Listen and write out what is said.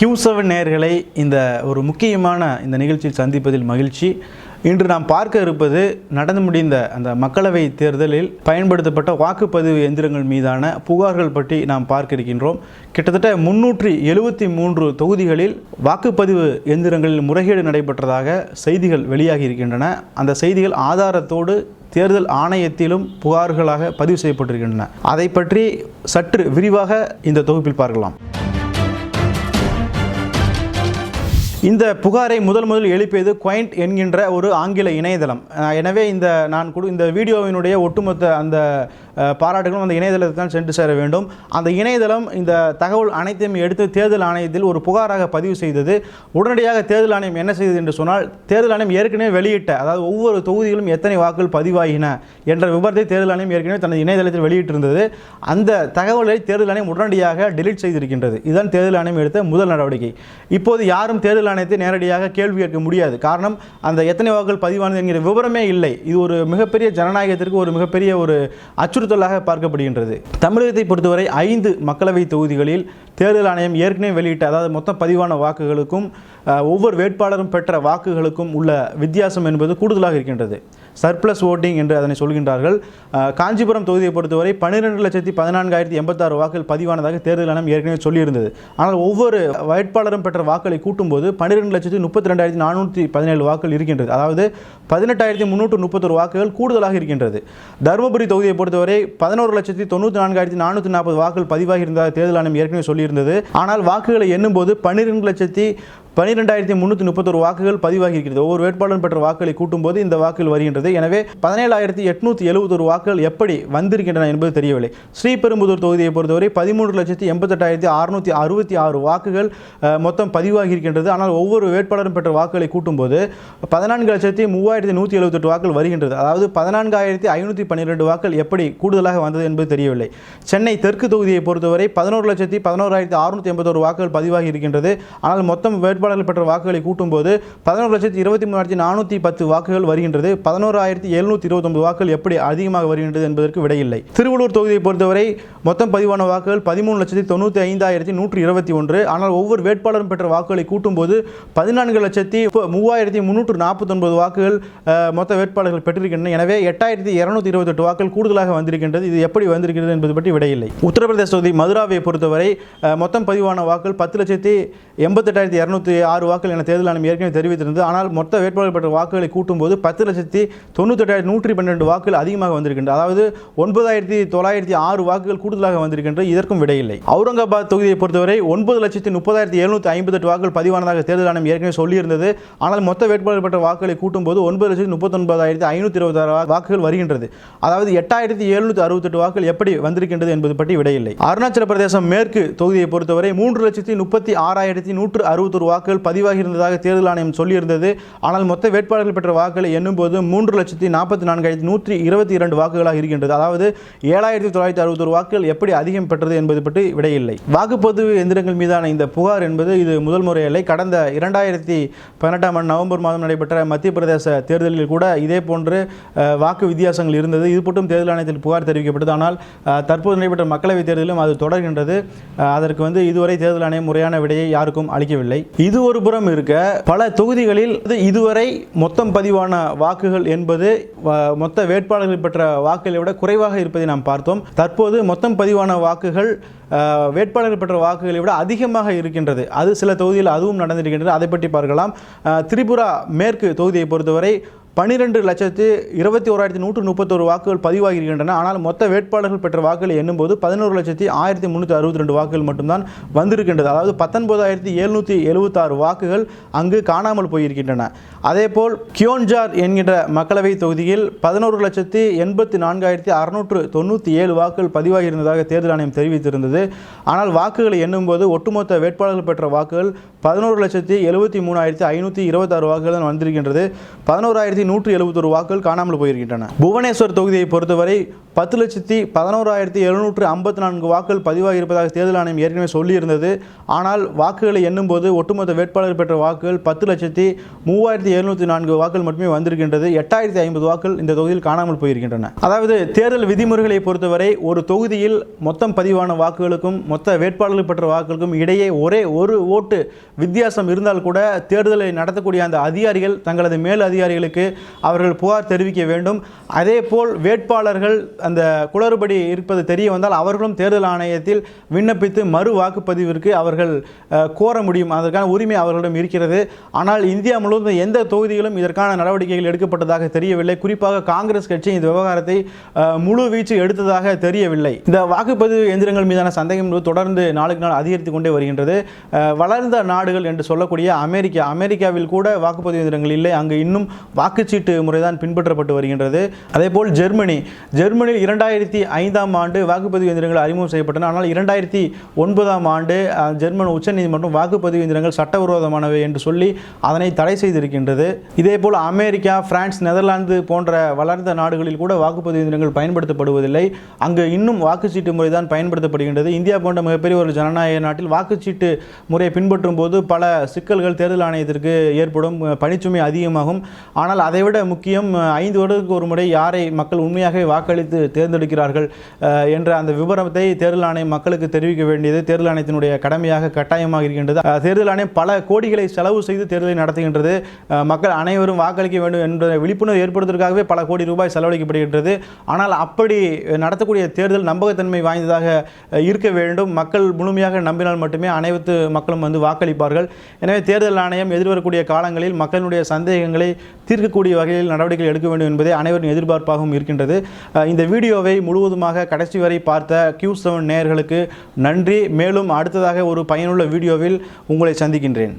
Q seven இந்த ஒரு முக்கியமான இந்த நிகழ்ச்சியில் சந்திப்பதில் மகிழ்ச்சி. இன்று நாம் பார்க்க இருப்பது நடந்து முடிந்த அந்த மக்களவை தேர்தலில் பயன்படுத்தப்பட்ட வாக்குப்பதிவு எந்திரங்கள் மீதான புகார்கள் பற்றி நாம் பார்க்க இருக்கின்றோம். கிட்டத்தட்ட முன்னூற்றி எழுபத்தி மூன்று தொகுதிகளில் வாக்குப்பதிவு எந்திரங்களில் முறைகேடு நடைபெற்றதாக செய்திகள் வெளியாகி இருக்கின்றன. அந்த செய்திகள் ஆதாரத்தோடு தேர்தல் ஆணையத்திலும் புகார்களாக பதிவு செய்யப்பட்டிருக்கின்றன. அதை பற்றி சற்று விரிவாக இந்த தொகுப்பில் பார்க்கலாம். இந்த புகாரை முதல் முதல் எழுப்பியது குவைண்ட் என்கின்ற ஒரு ஆங்கில இணையதளம். எனவே இந்த நான் கொடு இந்த வீடியோவினுடைய ஒட்டுமொத்த அந்த பாராட்டுகளும் அந்த இணையதளத்துக்கு தான் சென்று சேர வேண்டும். அந்த இணையதளம் இந்த தகவல் அனைத்தையும் எடுத்து தேர்தல் ஆணையத்தில் ஒரு புகாராக பதிவு செய்தது. உடனடியாக தேர்தல் ஆணையம் என்ன செய்தது என்று சொன்னால் தேர்தல் ஆணையம் ஏற்கனவே வெளியிட்ட அதாவது ஒவ்வொரு தொகுதிகளும் எத்தனை வாக்குகள் பதிவாகின என்ற விவரத்தை தேர்தல் ஆணையம் ஏற்கனவே தனது இணையதளத்தில் வெளியிட்டிருந்தது. அந்த தகவலை தேர்தல் ஆணையம் உடனடியாக டெலீட் செய்திருக்கின்றது. இதுதான் தேர்தல் ஆணையம் எடுத்த முதல் நடவடிக்கை. இப்போது யாரும் தேர்தல் ஆணையத்தை நேரடியாக கேள்வி கேட்க முடியாது. காரணம் அந்த எத்தனை வாக்குகள் பதிவானது என்கிற விவரமே இல்லை. இது ஒரு மிகப்பெரிய ஜனநாயகத்திற்கு ஒரு மிகப்பெரிய ஒரு அச்சுறுத்தல் அச்சுறுத்தலாக பார்க்கப்படுகின்றது. தமிழகத்தை பொறுத்தவரை ஐந்து மக்களவை தொகுதிகளில் தேர்தல் ஆணையம் ஏற்கனவே வெளியிட்ட அதாவது மொத்தம் பதிவான வாக்குகளுக்கும் ஒவ்வொரு வேட்பாளரும் பெற்ற வாக்குகளுக்கும் உள்ள வித்தியாசம் என்பது கூடுதலாக இருக்கின்றது. சர்ப்ளஸ் ஓட்டிங் என்று அதனை சொல்கின்றார்கள். காஞ்சிபுரம் தொகுதியை பொறுத்தவரை பன்னிரெண்டு லட்சத்தி பதினான்காயிரத்தி எண்பத்தாறு வாக்குகள் பதிவானதாக தேர்தல் ஆணையம் ஏற்கனவே சொல்லியிருந்தது. ஆனால் ஒவ்வொரு வேட்பாளரும் பெற்ற வாக்களை கூட்டும்போது பன்னிரெண்டு லட்சத்தி முப்பத்தி ரெண்டாயிரத்தி நானூற்றி பதினேழு வாக்குகள் இருக்கின்றது. அதாவது பதினெட்டாயிரத்தி முந்நூற்று முப்பத்தொரு வாக்குகள் கூடுதலாக இருக்கின்றது. தருமபுரி தொகுதியை பொறுத்தவரை பதினோரு லட்சத்தி தொண்ணூற்றி நான்காயிரத்தி நானூற்றி நாற்பது வாக்குகள் பதிவாகி இருந்ததாக தேர்தல் ஆணையம் ஏற்கனவே சொல்லியிருந்தது. ஆனால் வாக்குகளை எண்ணும்போது பன்னிரெண்டு லட்சத்தி பன்னிரெண்டாயிரத்தி முந்நூற்றி முப்பத்தொரு வாக்குகள் பதிவாகி இருக்கிறது ஒவ்வொரு வேட்பாளரும் பெற்ற வாக்குகளை கூட்டும்போது இந்த வாக்குகள் வருகின்றது. எனவே பதினேழாயிரத்தி எட்நூற்றி எழுபத்தொரு வாக்குகள் எப்படி வந்திருக்கின்றன என்பது தெரியவில்லை. ஸ்ரீபெரும்புதூர் தொகுதியை பொறுத்தவரை பதிமூன்று லட்சத்தி எண்பத்தெட்டாயிரத்தி அறுநூற்றி அறுபத்தி ஆறு வாக்குகள் மொத்தம் பதிவாகி இருக்கின்றது ஆனால் ஒவ்வொரு வேட்பாளரும் பெற்ற வாக்குகளை கூட்டும்போது பதினான்கு லட்சத்தி மூவாயிரத்தி நூற்றி எழுபத்தெட்டு வாக்குகள் வருகின்றது. அதாவது பதினான்காயிரத்தி ஐநூற்றி பன்னிரெண்டு வாக்குகள் எப்படி கூடுதலாக வந்தது என்பது தெரியவில்லை. சென்னை தெற்கு தொகுதியை பொறுத்தவரை பதினோரு லட்சத்தி பதினோராயிரத்தி அறுநூற்றி எண்பத்தொரு வாக்குகள் பதிவாகி இருக்கின்றது ஆனால் மொத்தம் வேட்பாளர்கள் பெற்ற வாக்குகளை கூட்டும்போது பதினோரு லட்சத்தி இருபத்தி மூணாயிரத்தி நானூற்றி பத்து வாக்குகள் வருகின்றது. பதினோராயிரத்தி எழுநூற்றி இருபத்தொன்பது வாக்குகள் எப்படி அதிகமாக வருகின்றது என்பதற்கு விடையில்லை. திருவள்ளூர் தொகுதியை பொறுத்தவரை மொத்தம் பதிவான வாக்குகள் பதிமூணு லட்சத்தி தொண்ணூற்றி ஐந்தாயிரத்தி நூற்றி இருபத்தி ஒன்று. ஆனால் ஒவ்வொரு வேட்பாளரும் பெற்ற வாக்குகளை கூட்டும்போது பதினான்கு லட்சத்தி மூவாயிரத்தி முன்னூற்று நாற்பத்தொன்பது வாக்குகள் மொத்த வேட்பாளர்கள் பெற்றிருக்கின்றன. எனவே எட்டாயிரத்தி இருநூத்தி இருபத்தெட்டு வாக்குகள் கூடுதலாக வந்திருக்கின்றது. இது எப்படி வந்திருக்கிறது என்பது பற்றி விடையில்லை. உத்தரப்பிரதேச தொகுதி மதுராவை பொறுத்தவரை மொத்தம் பதிவான வாக்குகள் பத்து லட்சத்தி எண்பத்தெட்டாயிரத்தி இரநூத்தி ஆறு வாக்குகள் என தேர்தல் ஆணையம் ஏற்கனவே தெரிவித்திருந்தது. ஆனால் மொத்த வேட்பாளர் பெற்ற வாக்குகளை கூட்டும்போது பத்து லட்சத்தி தொண்ணூத்தெட்டாயிரத்தி நூற்றி பன்னெண்டு வாக்குகள் அதிகமாக வந்திருக்கின்றன. அதாவது ஒன்பதாயிரத்தி தொள்ளாயிரத்தி ஆறு வாக்குகள் கூடுதலாக வந்திருக்கின்ற இதற்கும் விடையில்லை. அவுரங்காபாத் தொகுதியை பொறுத்தவரை ஒன்பது லட்சத்தி முப்பதாயிரத்தி எழுநூற்றி ஐம்பத்தெட்டு வாக்குகள் பதிவானதாக தேர்தல் ஆணையம் ஏற்கனவே சொல்லியிருந்தது. ஆனால் மொத்த வேட்பாளர் பெற்ற வாக்குகளை கூட்டும்போது ஒன்பது லட்சத்தி முப்பத்தொன்பதாயிரத்தி ஐநூற்றி இருபத்தாறு வாக்குகள் வருகின்றது. அதாவது எட்டாயிரத்தி எழுநூற்றி அறுபத்தெட்டு வாக்குகள் எப்படி வந்திருக்கின்றது என்பது பற்றி விடையில்லை. அருணாச்சல பிரதேசம் மேற்கு தொகுதியை பொறுத்தவரை மூன்று லட்சத்தி முப்பத்தி ஆறாயிரத்தி நூற்று அறுபத்தொரு வாக்குகள் பதிவாகி இருந்ததாக தேர்தல் ஆணையம் சொல்லியிருந்தது. ஆனால் மொத்த வேட்பாளர்கள் பெற்ற வாக்குகளை எண்ணும்போது மூன்று லட்சத்தி நாற்பத்தி நான்காயிரத்தி நூற்றி இருபத்தி இரண்டு வாக்குகளாக இருக்கின்றது. அதாவது ஏழாயிரத்தி தொள்ளாயிரத்தி அறுபத்தொரு வாக்குகள் எப்படி அதிகம் பெற்றது என்பது பற்றி விடையில்லை. வாக்குப்பதிவு எந்திரங்கள் மீதான இந்த புகார் என்பது இது முதல் முறையில்லை. கடந்த இரண்டாயிரத்தி பதினெட்டாம் ஆண்டு நவம்பர் மாதம் நடைபெற்ற மத்திய பிரதேச தேர்தலில் கூட இதே போன்று வாக்கு வித்தியாசங்கள் இருந்தது. இது மட்டும் தேர்தல் ஆணையத்தில் புகார் தெரிவிக்கப்பட்டது. ஆனால் தற்போது நடைபெற்ற மக்களவைத் தேர்தலிலும் அது தொடர்கின்றது. அதற்கு வந்து இதுவரை தேர்தல் ஆணையம் முறையான விடையை யாருக்கும் அளிக்கவில்லை. இது ஒரு புறம் இருக்க. பல தொகுதிகளில் இது இதுவரை மொத்தம் பதிவான வாக்குகள் என்பது மொத்த வேட்பாளர்கள் பெற்ற வாக்குகளை விட குறைவாக இருப்பதை நாம் பார்த்தோம். தற்போது மொத்தம் பதிவான வாக்குகள் வேட்பாளர்கள் பெற்ற வாக்குகளை விட அதிகமாக இருக்கின்றது. அது சில தொகுதியில் அதுவும் நடந்திருக்கின்றது. அதை பற்றி பார்க்கலாம். திரிபுரா மேற்கு தொகுதியை பொறுத்தவரை பன்னிரெண்டு லட்சத்து இருபத்தி ஓராயிரத்தி நூற்று முப்பத்தொரு வாக்குகள் பதிவாகியிருக்கின்றன. ஆனால் மொத்த வேட்பாளர்கள் பெற்ற வாக்குகளை எண்ணும்போது பதினோரு லட்சத்தி ஆயிரத்தி முந்நூற்றி அறுபத்தி ரெண்டு வாக்குகள் மட்டும்தான் வந்திருக்கின்றது. அதாவது பத்தொன்பதாயிரத்தி எழுநூற்றி எழுபத்தாறு வாக்குகள் அங்கு காணாமல் போயிருக்கின்றன. அதேபோல் கியோன்ஜார் என்கின்ற மக்களவை தொகுதியில் பதினோரு லட்சத்தி எண்பத்தி நான்காயிரத்தி அறுநூற்று தொண்ணூற்றி ஏழு வாக்குகள் பதிவாகியிருந்ததாக தேர்தல் ஆணையம் தெரிவித்திருந்தது. ஆனால் வாக்குகளை எண்ணும்போது ஒட்டுமொத்த வேட்பாளர்கள் பெற்ற வாக்குகள் பதினோரு லட்சத்தி எழுபத்தி மூணாயிரத்தி ஐநூற்றி இருபத்தாறு வாக்குகள் தான் வந்திருக்கின்றது. பதினோராயிரத்தி நூற்றி எழுபத்தொரு வாக்குகள் காணாமல் போயிருக்கின்றன. புவனேஸ்வர் தொகுதியை பொறுத்தவரை பத்து லட்சத்தி பதினோராயிரத்தி எழுநூற்று ஐம்பத்தி நான்கு வாக்குகள் பதிவாகி இருப்பதாக தேர்தல் ஆணையம் ஏற்கனவே சொல்லியிருந்தது. ஆனால் வாக்குகளை எண்ணும்போது ஒட்டுமொத்த வேட்பாளர் பெற்ற வாக்குகள் பத்து லட்சத்தி மூவாயிரத்தி எழுநூற்றி நான்கு வாக்குகள் மட்டுமே வந்திருக்கின்றது. எட்டாயிரத்தி ஐம்பது வாக்குகள் இந்த தொகுதியில் காணாமல் போயிருக்கின்றன. அதாவது தேர்தல் விதிமுறைகளை பொறுத்தவரை ஒரு தொகுதியில் மொத்தம் பதிவான வாக்குகளுக்கும் மொத்த வேட்பாளர்கள் பெற்ற வாக்குகளுக்கும் இடையே ஒரே ஒரு ஓட்டு வித்தியாசம் இருந்தால் கூட தேர்தலை நடத்தக்கூடிய அந்த அதிகாரிகள் தங்களது மேல் அதிகாரிகளுக்கு அவர்கள் புகார் தெரிவிக்க வேண்டும். அதேபோல் வேட்பாளர்கள் அந்த குளறுபடி இருப்பது தெரிய வந்தால் அவர்களும் தேர்தல் ஆணையத்தில் விண்ணப்பித்து மறு வாக்குப்பதிவிற்கு அவர்கள் கோர முடியும். அதற்கான உரிமை அவர்களிடம் இருக்கிறது. ஆனால் இந்தியா முழுவதும் எந்த தொகுதிகளும் இதற்கான நடவடிக்கைகள் எடுக்கப்பட்டதாக தெரியவில்லை. குறிப்பாக காங்கிரஸ் கட்சி இந்த விவகாரத்தை முழு வீச்சு எடுத்ததாக தெரியவில்லை. இந்த வாக்குப்பதிவு எந்திரங்கள் மீதான சந்தேகம் என்பது தொடர்ந்து நாளுக்கு நாள் அதிகரித்து கொண்டே வருகின்றது. வளர்ந்த நாடுகள் என்று சொல்லக்கூடிய அமெரிக்கா அமெரிக்காவில் கூட வாக்குப்பதிவு எந்திரங்கள் இல்லை. அங்கு இன்னும் வாக்குச்சீட்டு முறைதான் பின்பற்றப்பட்டு வருகின்றது. அதேபோல் ஜெர்மனி முதலில் இரண்டாயிரத்தி ஐந்தாம் ஆண்டு வாக்குப்பதிவு எந்திரங்கள் அறிமுகம் செய்யப்பட்டன. ஆனால் இரண்டாயிரத்தி ஒன்பதாம் ஆண்டு ஜெர்மன் உச்சநீதிமன்றம் வாக்குப்பதிவு எந்திரங்கள் சட்டவிரோதமானவை என்று சொல்லி அதனை தடை செய்திருக்கின்றது. இதேபோல் அமெரிக்கா பிரான்ஸ் நெதர்லாந்து போன்ற வளர்ந்த நாடுகளில் கூட வாக்குப்பதிவு எந்திரங்கள் பயன்படுத்தப்படுவதில்லை. அங்கு இன்னும் வாக்குச்சீட்டு முறை தான் பயன்படுத்தப்படுகின்றது. இந்தியா போன்ற மிகப்பெரிய ஒரு ஜனநாயக நாட்டில் வாக்குச்சீட்டு முறையை பின்பற்றும் போது பல சிக்கல்கள் தேர்தல் ஆணையத்திற்கு ஏற்படும் பணிச்சுமை அதிகமாகும். ஆனால் அதைவிட முக்கியம் ஐந்து வருடத்துக்கு ஒரு முறை யாரை மக்கள் உண்மையாகவே வாக்களித்து தேர்ந்தெடுக்கிறார்கள். என்ற அந்த விவரத்தை தேர்தல் ஆணையம் மக்களுக்கு தெரிவிக்க வேண்டியது. தேர்தல் ஆணையத்தினுடைய கடமையாக கட்டாயமாக இருக்கின்றது. தேர்தல் ஆணையம் பல கோடிகளை செலவு செய்து தேர்தலை நடத்துகின்றது. மக்கள் அனைவரும் வாக்களிக்க வேண்டும் என்ற விழிப்புணர்வு ஏற்படுவதற்காகவே பல கோடி ரூபாய் செலவழிக்கப்படுகின்றது. ஆனால் அப்படி நடத்தக்கூடிய தேர்தல் நம்பகத்தன்மை வாய்ந்ததாக இருக்க வேண்டும். மக்கள் முழுமையாக நம்பினால் மட்டுமே அனைத்து மக்களும் வந்து வாக்களிப்பார்கள். எனவே தேர்தல் ஆணையம் எதிர்வரக்கூடிய காலங்களில் மக்களுடைய சந்தேகங்களை தீர்க்கக்கூடிய வகையில் நடவடிக்கைகள் எடுக்க வேண்டும் என்பதே அனைவரின் எதிர்பார்ப்பாகவும் இருக்கின்றது. இந்த வீடியோவை முழுவதுமாக கடைசி வரை பார்த்த கியூ செவன் நேயர்களுக்கு நன்றி. மேலும் அடுத்ததாக ஒரு பயனுள்ள வீடியோவில் உங்களை சந்திக்கின்றேன்.